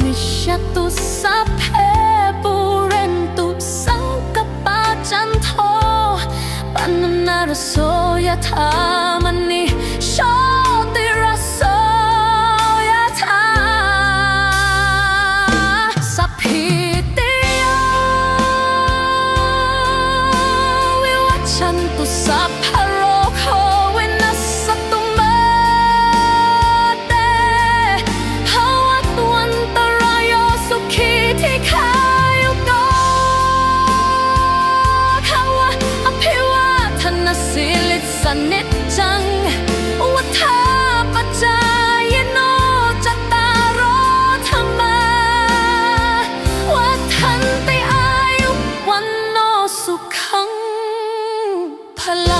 มิชตุสัพเพปุเรนตุสังกปาจันโทปันนารโสยธามณีโชติรโสยธาสัพพิติยวิวัชันตุสัพเพ นิทจัง ว่าเธอปัจจายโนจะตารอทำมาว่าทันไปอายุวันโนสุขังพลา